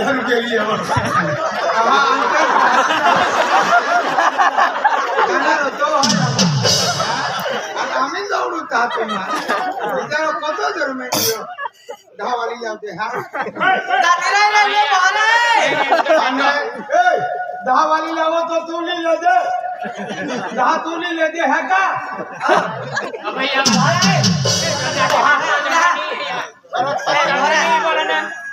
धर्म के लिए हो আমি দৌড়ু তা তোমার কত জন্মে ধাওয়ালি যাতে হ্যাঁ ধাওয়ালি যাবো তো তুলি লেদে ধা তুলি লেদে হ্যাঁ কা ভাইয়া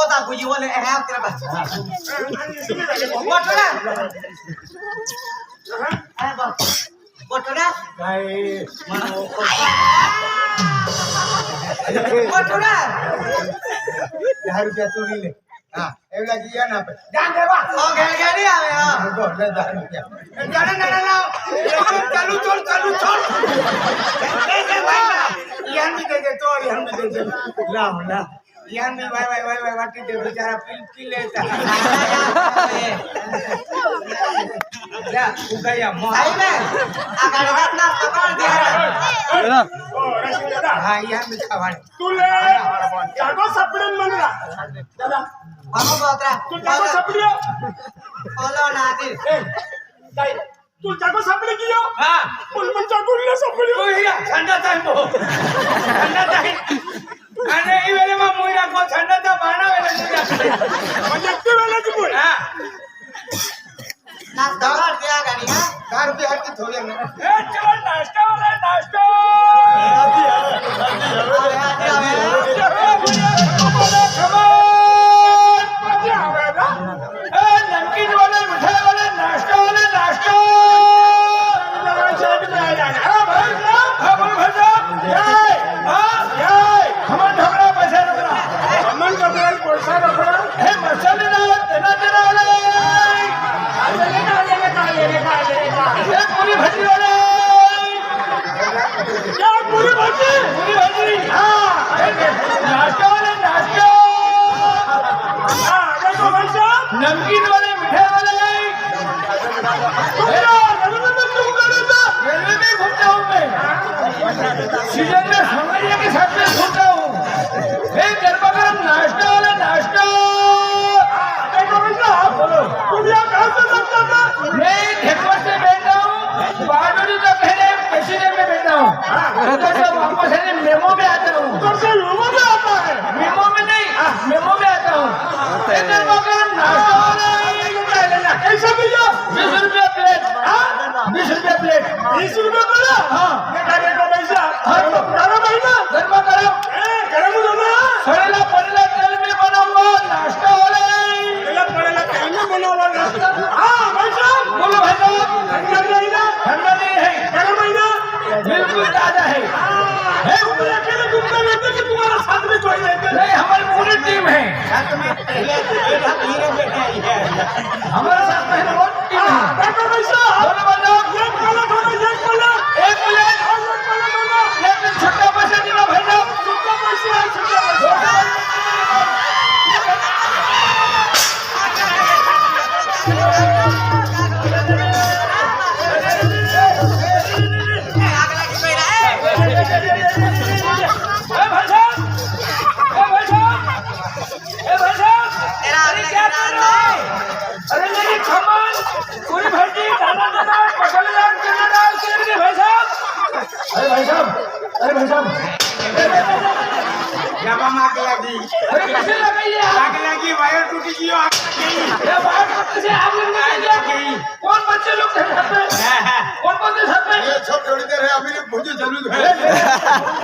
kira apa? Buat mana? Eh, bang. Buat mana? Buat mana? दहा रुपया चोरी ले हा एवढा की या ना आपण जान दे बा Oh, gani-gani ya, ya. गो ले दहा रुपया गाडी गाडी लाव एकदम चालू चालू चोर दे दे भाई ना यान भी दे दे तो यान भी दे दे लाव लाव यान भी भाई भाई भाई भाई वाटी दे बेचारा पिल पिल लेता या उगया मो Ayo, men. Agar datang, apa dia? हा यान भी खावाने तुले जागो सापडेल म्हणला दादा Kamu botra. तू जागो सापडी Follow nanti. काय तू जागो सापडी की यो हा फुल पण जागोला सापडी तू हिरा थंडा टाइम बो थंडा टाइम அண்ணே இவலமா மூயிராக்கோ சண்டதா பானா வேலை கொஞ்சத்து வேலைக்கு போய் நான் தவார் தியா கணியா கார் பே ஹட்டி தோலியா ஏ சவன் நாஷ்டா வாला நாஷ்டா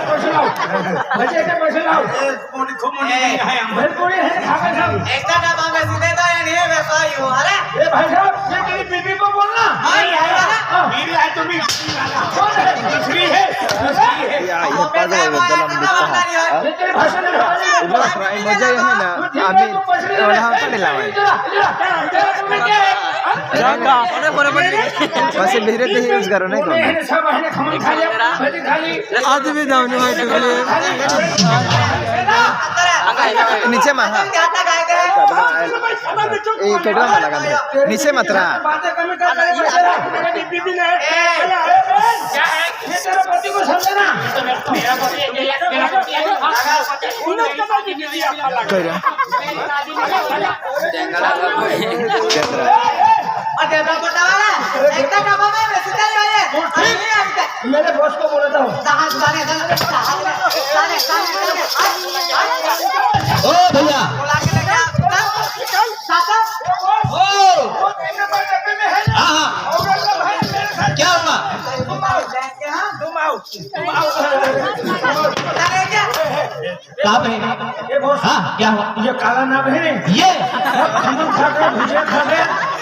我知道 भजीयाचे पैसे लाव मोठी खूप मोठी आहे आम्हाला. भेलपुरी है खा के सब एकदा डबा में सीधे तो ये नहीं वैसा ही हो अरे। ए भाई साहब ये तेरी बीबी को बोलना। हाँ ये है। ना हाँ। मेरी आहे तुम्ही कौन है? दुसरी है। दुसरी है। या हे पैसा पाच है, वो आम्ही है, ये तेरी भाषा में मज़ा आहे ना आम्ही एवढा हा कडे लावाय असे बिहरे ते यूज़ करू नाही कोण सब है नीचे मा हा का नीचे मात्रा बातें कमी कर रहे। ला। बीबी ने ये तेरे पति को बीबी लगा वाला एकदा में मैं सीधे अरे नहीं आते मेरे बॉस को बोलता हूँ जहाँ जाने जाने जाने जाने ओ भैया बुला के है हाँ। भाई मेरे साथ क्या हुआ तुम आओ तुम आओ तुम आओ अरे पे ये हाँ क्या हुआ ये काला नाम है ये खमन खा के भुजिया खा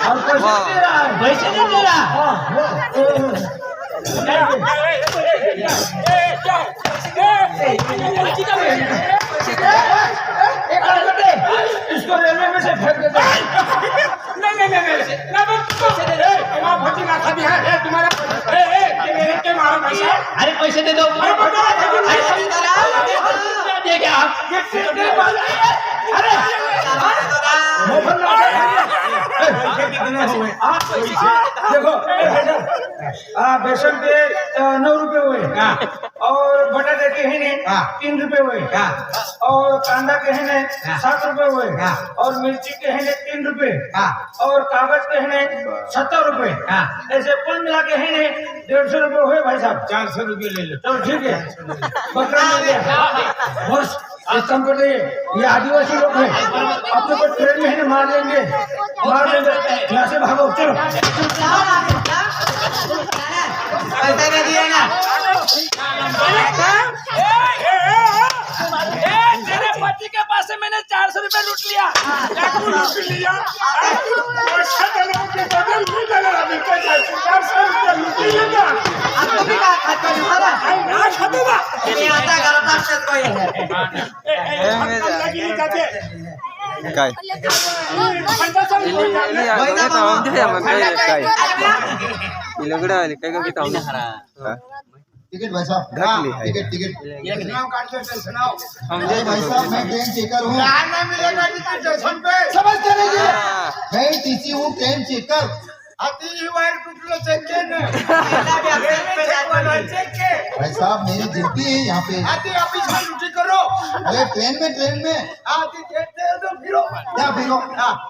और पैसे दे रहा है पैसे नहीं दे रहा हाँ, इसको रेलवे में से फेंक देते नहीं नहीं नहीं नहीं ना बस ए वहाँ भट्टी ना खाती है ए तुम्हारा अरे पैसे दे दो. अरे. देखो आ बेसन के अ, नौ रुपए हुए। और बटाटे के है ने तीन रुपए हुए। और कांदा के है ने सात रुपए हुए। और मिर्ची के है ने तीन रुपए और कागज़ के है ने सत्तर रुपए ऐसे कुल मिला के है ने डेढ़ सौ रुपए हुए भाई साहब। चार सौ रुपए ले लो। चलो ठीक है। बकरा बस कर दे ये आदिवासी लोग हैं अपने को ट्रेन में है मार देंगे। मार देंगे। यहाँ से भागो चलो। पैसा दे दिए ना तेरे पति के पास से मैंने चार सौ रुपए लूट लिया लूट लिया पैसा देने के बदल भी देना मिलता आपको भी कहा खाता नहीं हो। करो है। काय काय टिकट भाई साहब। घातली है टिकट टिकट। अरे भाई साहब मैं ट्रेन चेकर हूँ। समझते नहीं जी मैं टीसी हूँ ट्रेन चेकर भाई साहब मेरी ड्यूटी है यहाँ पे। अरे ट्रेन में ट्रेन में। क्या फिरो?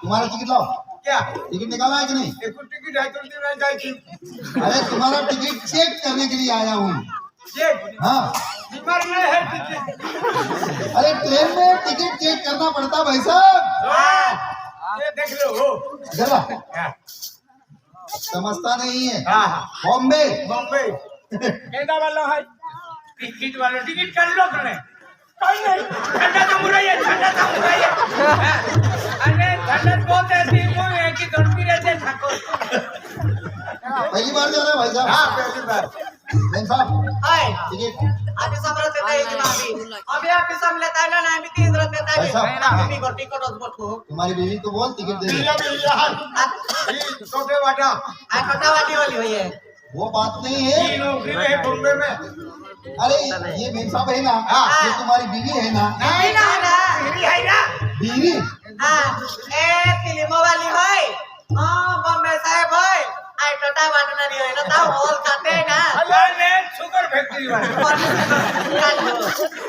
तुम्हारा टिकट लाओ। क्या? टिकट निकाला है कि नहीं? टिकट है तो अरे तुम्हारा टिकट चेक करने के लिए आया हूँ। हाँ। है अरे ट्रेन में टिकट चेक करना पड़ता भाई साहब। हाँ। देख लो हो। जरा समझता नहीं है। हाँ बॉम्बे। बॉम्बे। टिकट वाला टिकट कर लो कहीं तो है तो है है हैं भाई साहब हाँ साहब हाय टिकट आम्ही समलेता ना तुम्हारी बीवी को बोल टिकट दे दे छोटे वाटा आ छोटा वाली हुई है वो बात नहीं है नौकरी में बॉम्बे में अरे ये मेम साहब है ना ये तुम्हारी बीवी है ना नहीं ना ना मेरी है ना बीवी हाँ ए फिल्मो वाली होय हाँ बॉम्बे साहेब होय आय छोटा वाटणारी होय ना ता हॉल खाते ना शुगर फैक्ट्री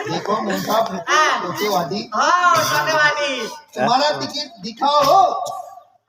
देखो मेम साहब हाँ। छोटे वादी हाँ छोटे वाली तुम्हारा टिकट दिखाओ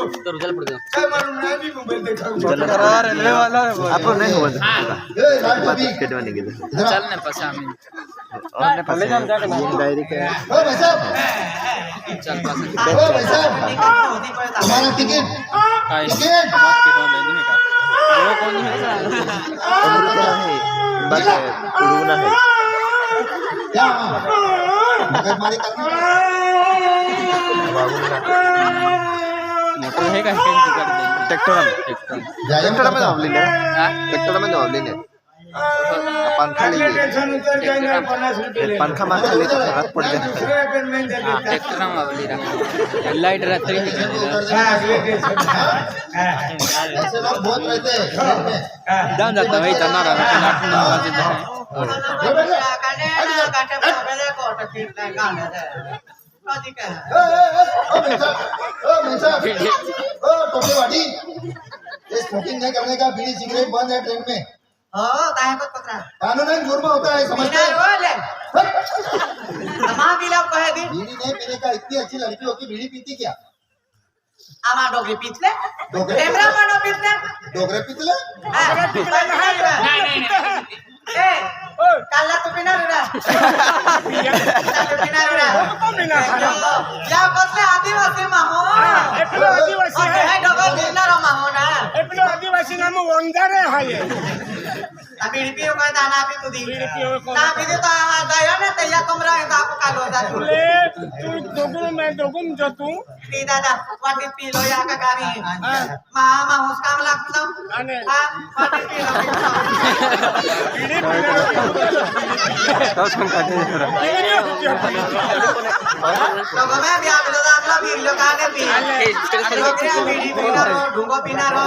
अच्छा बात कर लिए चलो रेलवे वाला आप नहीं हुआ ए लाल टोपी टिकट में नहीं गए चल और ने पास ये डायरी का है ओ भाई साहब ओ भाई साहब तुम्हारा टिकट टिकट और क्या है बस रुकना है क्या मगर मारी करनी मोटर है का ट्रैक्टर में ट्रैक्टर में जाओ ले ले ट्रैक्टर में जाओ ले ले पंखा ले ले पंखा मांगा ले तो खराब पड़ जाए लाइट रात्री ऐसे लोग बहुत रहते हैं ट्रेन में जान जाता भाई जाना रहा ए, ए, ए, टोकेवाड़ी ये स्मोकिंग नहीं. पीने का इतनी अच्छी लड़की होगी बीड़ी पीती क्या आमा डोगरे पितले डोगरे पितले डोगरे पितले नाही नाही. কাল্লা তো বিনা বিনা বিনা বিনা তো বিনা যা করতে আদিবাসী মাহ এগুলো নাম ওন্দারে হয়। बीडीपीओ का दाना भी तू दी बीडीपीओ ना भी तो गयो ना तैया कमरा है आप का लो जा तू ले तू दोगुम मैं दोगुम जो तू दी दादा वाटी पी लो या का गाड़ी माँ माँ उसका मला कुदम हाँ वाटी पी लो बीडीपीओ तो सुन का दे रहा तो मैं भी आप लोग आप लोग पी लो का ने पी ढूंगो पीना रो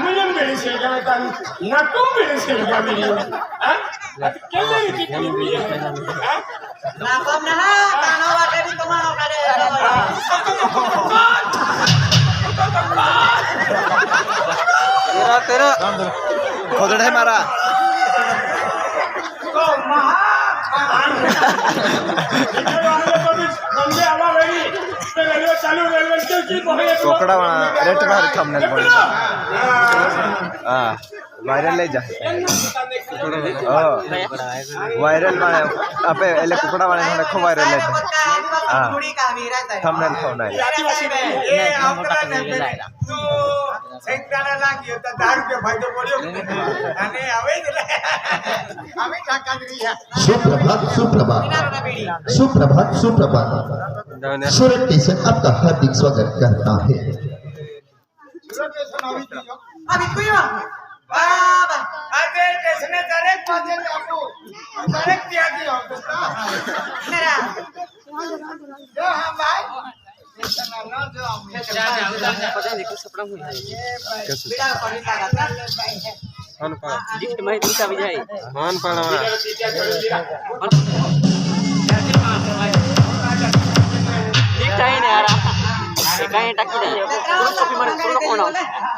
ಮುಜನ್ ಬೆಳೆಸಿ ನಕ್ಕು ಬೆಳೆಸಿ खोदड़े मारा तो ચોકડાવાળા રેટ વાર થમને હા. વાયરલ લઈ જાય વાયરલ આપે એટલે કુકડા વાળા મને ખૂબ વાયરલ લઈ જાય. હા. થમને ખવડાય વીરા થાય थंबनेल खोना है એ આપણા ને તો સેંકડાના લાગ્યો તો દાર રૂપિયા ફાયદો પડ્યો અને હવે જ લે. અમે કાકા જ રહ્યા सुप्रभात सुप्रभात પીના બીડી सुप्रभात सुप्रभात सूरत स्टेशन आपका हार्दिक स्वागत करता है અભી કુયો બાબા આજે સ્ટેશને દરેક પાસે આપો દરેક ત્યાગી આવતો पता नहीं कुछ सपना हुई कैसे हां पा गिफ्ट में दूसरा भी जाए हां पा हमारा गिफ्ट है ना यार कहीं टक्कर नहीं है पूरा कॉपी मारे पूरा कौन है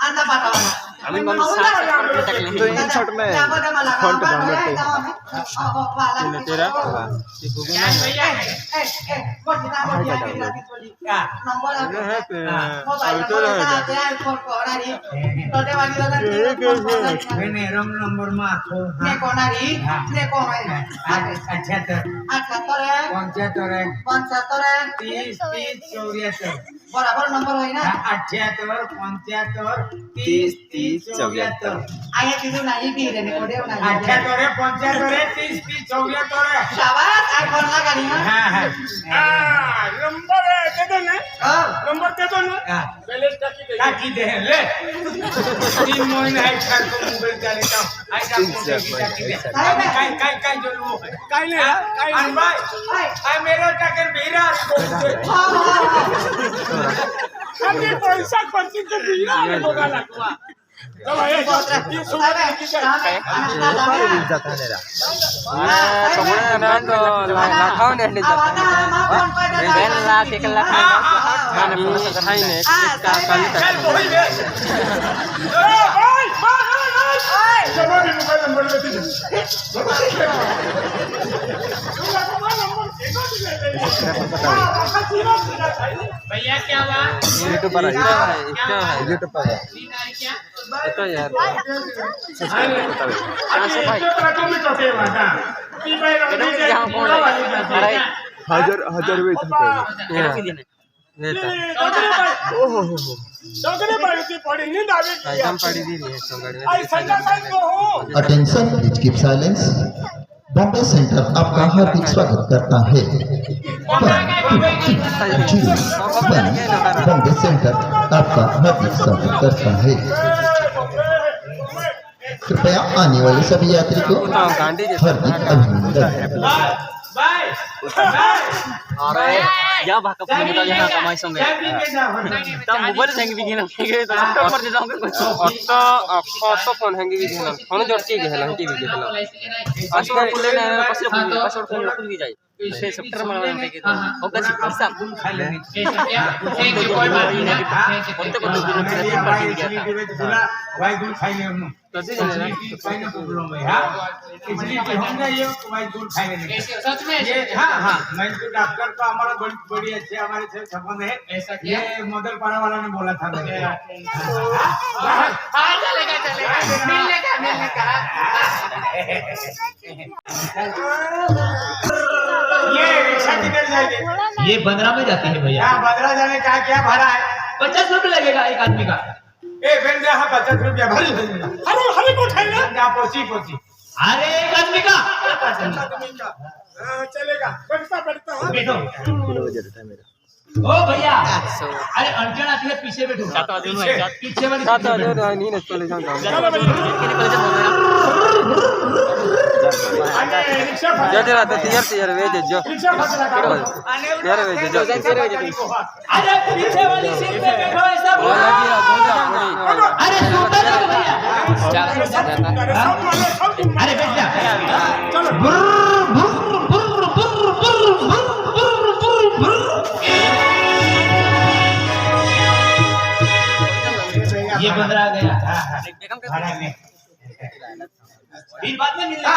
ಅಂತ ಪಾಠವನ್ನು আমি মানে তো ইনশর্ট में फॉन्ट डाउनलोड कर तीन तेरा ये गूगल में भैया ए ए बोल दे बोल दे बोल क्या नंबर है मोबाइल तो है फोन को हरारी तो दे वाली दादा मैंने रंग नंबर मार ने कोनारी ने को है अच्छा तो अच्छा तो है 75 75 30 30 74 बराबर नंबर आहे ना अठ्याहत्तर पंच्याहत्तर तीस तीस चौऱ्याहत्तर आय तिथून नाही की रे कोडे नाही अठ्याहत्तर पंच्याहत्तर तीस तीस चौऱ्याहत्तर शाबास आय बनला गाडी ना हा नंबर देतो ना नंबर देतो ना बैलेंस टाकी दे टाकी दे ले तीन महिने आहे का मोबाईल चालू आहे का काय काय काय बघायला चला, हे ती सोडा की काय? जाता नेरा Ben lah, kaya lah. Mana pun sa kahay ni. चल, बे. ए, भाई, भाई, भाई, भाई. हा, तुला तुला चाहिए. यूट्यूब पर यूट्यूब पर इथे प्रथम टोके वाटा. ती रमणी Ito yung phone मुलं वाली lang. जाते. Aray. हज़ार हज़ार वेळ eh. ती हो हो हो तो हो. Attention please keep silence Bombay centre आपका हार्दिक स्वागत करता है। बॉम्बे सेंटर आपका हार्दिक स्वागत करता है। कृपया आने वाले सभी यात्री को हार्दिक अभिनंदन। আরে যা ভাকা পুনি মিটা জানা তোমার সঙ্গে তা মোবাইল হ্যাঙ্গি বিগিনা হ্যাঙ্গি তো অপর যে যাও অত অত ফোন হ্যাঙ্গি বিগিনা ফোন জড়ছি গেল হ্যাঙ্গি বিগিনা আসলে পুলে না পাশে ফোন পাশে ফোন লকুন গই যায় সেই সফটওয়্যার মানে দেখি তো ওটা সি পয়সা কোন খালে এই সব কই মারি না কত কত দিন পরে পার্টি গিয়া ভাই গুল খাইলে डॉक्टर तो हमारा बड़ी बड़ी अच्छे हमारे से संबंध है ऐसा ये मदर पाड़ा वाला ने बोला था मुझे हाँ चलेगा चलेगा। मिलने का मिलने का। ये रिक्शा जाएगी ये बंदरा में जाती है भैया। बदला जाने का क्या भाड़ा है? पचास रुपए लगेगा एक आदमी का। ए फेर जा हाँ पचास रुपया भरी दे अरे हरे को ना जा पोसी पोसी अरे एक आदमी का चलेगा बैठता बैठता बैठो। ओ भैया। अरे अड़चन आती है पीछे बैठो। पीछे। वाली नहीं चले चलो ko sa mga. आणि रिक्षा फाटा. જો જરા તો તૈયાર તૈયાર વેજે જો रिक्षा फाटा का. ત્યારે વેજે જો अरे पीछे वाली सीट पे बैठो ऐसा ઓ बोलो લાગી બોજા પડી अरे सुनता नहीं भैया अरे सब वाले सब तुम अरे बैठ जा चलो ये बंदरा आ गया भाड़ा में फिर बाद में मिलना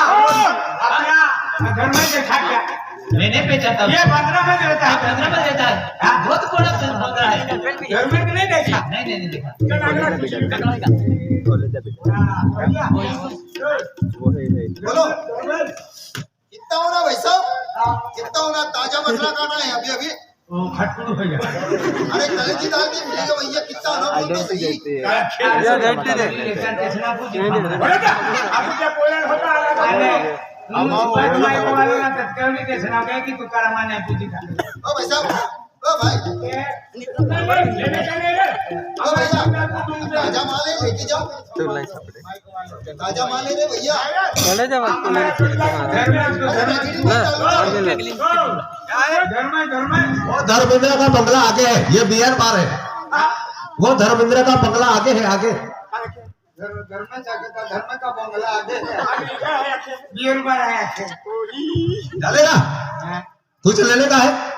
अपना घर देखा क्या मैंने पहचानता हूँ ये बंदरा में रहता है। बंदरा में रहता है। बहुत बड़ा बंदरा है। घर में नहीं देखा। नहीं नहीं नहीं देखा। चल अगला है है। बोलो। कितना होना भाई साहब? कितना होना? ताज़ा मसला खाना है अभी अभी। वो खटपट हो गया अरे कलेजी दाल की मिलेगा भैया कितना ना बोल तो सही या रेट दे बरं का? आपण त्या पोळ्याला होता आला का? की तुकारामाने पूजी खाली ओ भाई साहब ओ भाई? ओ भैया ताज़ा माल है लेके जाओ तो लाइन छापड़े ताज़ा माल है रे भैया। चले तो धर्म है वो धर्मेंद्र का बंगला आगे है ये बियर बार है। वो धर्मेंद्र का बंगला आगे है आगे। धर्म धर्म का धर्म का बंगला आगे है। बियर बार है। डालेगा कुछ लेने का है।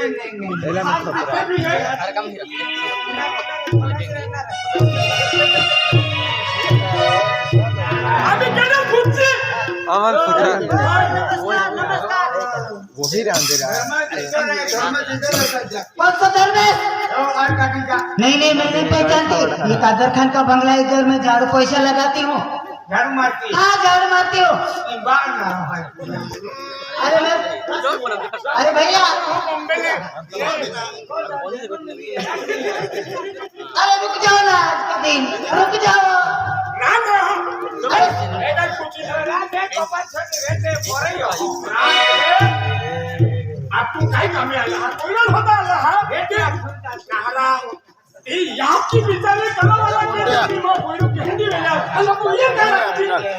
रहा नहीं नहीं मैं नहीं पहचानती ये कादर खान का बंगला इधर में झाड़ू पैसा लगाती हूँ झाड़ू मारती हूँ झाड़ू मारती हूँ। अरे अरे भैया। अरे रुक जाओ ना आज का दिन। रुक जाओ। रे, ते काय कामी आला होता आला हा भेटे नाराम ई याकी बिचारे केले की मग कोण की हिंदी वेला अला को ये काय लागती अरे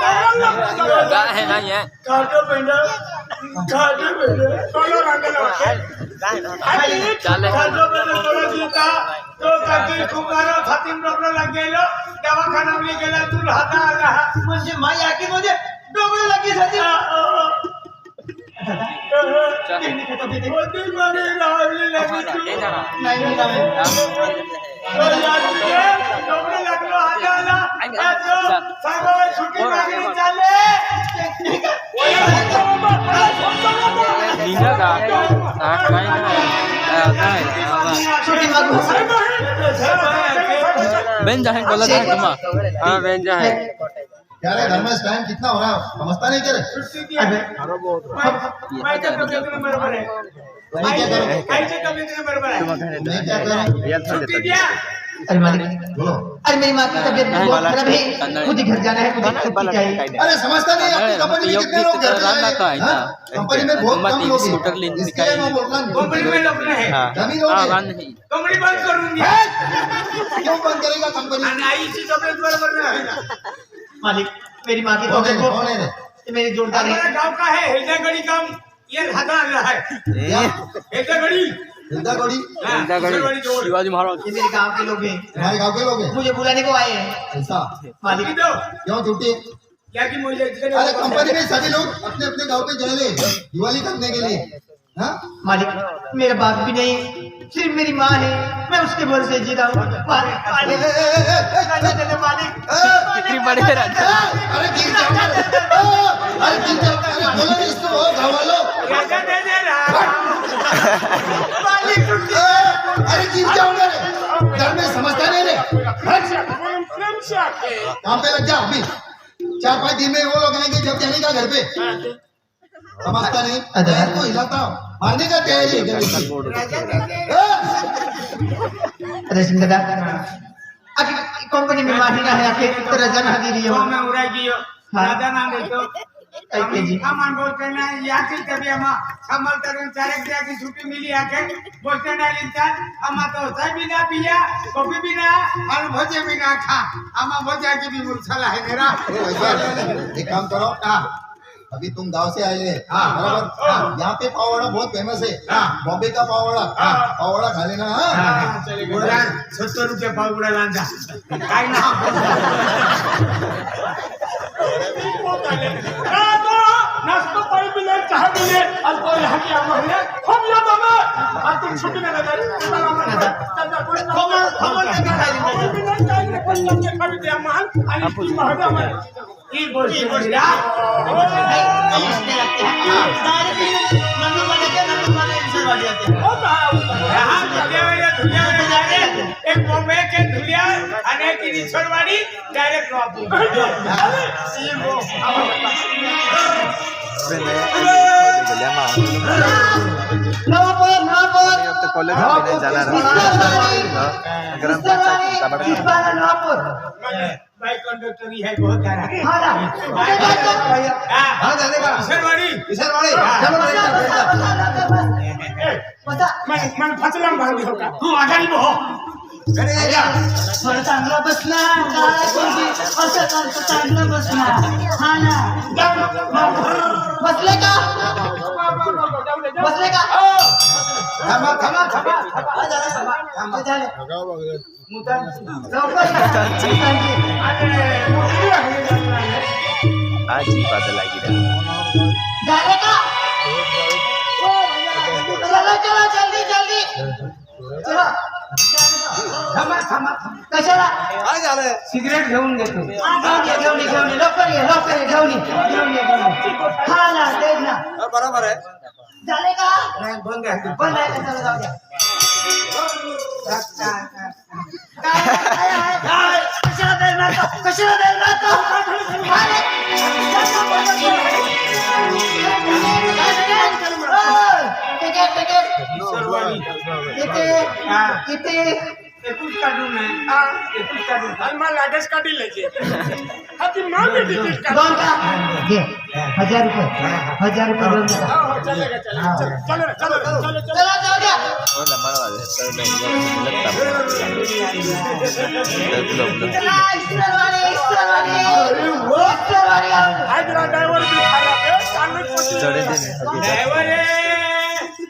गाय है। नहीं है काटो बेटा काटो बेटा चलो रंगला चाले। काटो बेटा थोड़ा जीता। तो काकी कुमारो खतीम डॉक्टर लग गेलो दवाखाना में गेला तू राहता आला म्हणजे माई आकी मध्ये डोंगर लगी सदी होती माने रावली लगी तू नाही डोंगर लागलो हाता आला सांगा हाँ क्या घर में स्पैम कितना हो रहा है? समझता नहीं क्या बरोबर आहे मैं क्या करूँ करूँ अरे मालिक अरे मेरी माँ की तबीयत बहुत खराब है। मुझे घर जाना है मुझे छुट्टी चाहिए अरे समझता नहीं अपनी कंपनी में कितने लोग घर आए लाता है हैं? हाँ? कंपनी में बहुत कम लोग हैं। लेने इसके लिए मैं बोल रहा हूँ कंपनी में लोक नाही हाँ। कमी लोग हैं कंपनी बंद करून क्यों बंद करेगा कंपनी आणि आईची तब्येत बरोबर नाही मालिक मेरी माँ की है? तबीयत कौन है? मेरी जोरदार है। गाँव का है हेल्दागड़ी काम ये हाथा आणला है। क्या हेल्दागड़ी हिंदा गौड़ी हाँ, जोड़ शिवाजी महाराज। ये मेरे गाँव के लोग हैं। हमारे गाँव के लोग हैं? मुझे बुलाने को आए हैं। ऐसा? मालिक। क्यों छुट्टी क्या की मुझे? अरे कंपनी में सभी लोग अपने अपने गाँव पे जाए दिवाली करने के लिए। हाँ? मालिक मेरा बाप भी नहीं सिर्फ़ मेरी माँ है। मैं उसके भरोसे जी रहा हूँ। मालिक ए, मालिक ए, ए, ए, ए, जाने देना, मालिक। ए, कितनी बड़ी राजा। अरे गिर जाऊँगा अरे गिर जाऊँगा अरे बोलो इसको ओ, राजा दे दे मालिक अरे गिर जाऊँगा रे। घर में समझता नहीं रे। काम पे लग जा अभी। चार पाँच दिन में वो लोग आएँगे जब जाने का घर पे। समझता नहीं। मैं तो हिलाता मारने का तैयारी है सिंह दादा आखिर कंपनी में माफ़ी ना है आखिर तेरा जन दी रही तो हो मैं उड़ा की राजा ना देतो ऐके जी। बोलते ना याची तबी आम्हा कमल तरुण चारक द्या की छुट्टी मिली आके बोलते ना लिहितात आम्हा तो साहेब भी ना पिया कॉफ़ी भी ना और भजे भी ना खा। आम्हा भजा की भी मुरछला है मेरा। एक काम करो। अभी तुम गाँव से आए हैं। बराबर? यहाँ पे पावड़ा बहुत फ़ेमस है। बॉम्बे का पावड़ा। पावड़ा खा लेना हाँ। सत्तर रुपये पाव उडा लांजा काय ना? नाश्ता पानी मिले चाय मिले और कोई यहाँ की आम है। हम यहाँ बाबा तुम छुट्टी में लगा हैं। के इंसान वाले आते हैं यहाँ धुलियावाड्या धुलियावाड्या डायरेक्ट एक बॉम्बे के धुलिया आणि तो कॉलेज में नहीं जाना रहा। ग्राम पंचायत ताबड़ इस बार नवापुर बाई कंडक्टर ही है बहुत सारा हाँ हाँ। का बसा बसा बसा मैं मैं फसलम भांगी होगा तू थोडं चांगलं बसला काय कोणती असं करतो चांगलं बसला हा ना। बसले का। बसले का। थांबा थांबा थांबा झालं, थांबा. झालं. आज बादल लगी रहा. झालं का चलो चलो जल्दी जल्दी. चलो. थांबा थांबा कशाला? सिगरेट घेऊन घेतो घेऊन ये घेऊन ये घेऊन ये लवकर ये लवकर ये घेऊन ये घेऊन ये. घेऊन ये हा ना तेच ना. बरोबर आहे. झाले का? नाही बंद आहे. बंद आहे का? चला जाऊ द्या काय काय? आहे? काय? कशाला बेल मारतो? कशाला बेल मारतो? अरे, कशाला बंद केलं? काय तिकीट? ओ, तिकीट तिकीट किती किती एकूच काढून नाही एकूच काढून आणि मला लाटच काढी लेचे हा ती मागे तिकीट काढ दोन का घे हज़ार रुपये हज़ार रुपये दोन का हो, हो, चलेगा चलेगा चल चलो चलो रे, चलो चलो चला mano, esto es lo que me gusta. Belum, belum. चला इस्टर वाले इस्टर वाले इस्टर वाले काय तुला ड्रायव्हर बी खाला बे चालू जोडे दे ना. ड्रायव्हर ड्रायव्हर पगला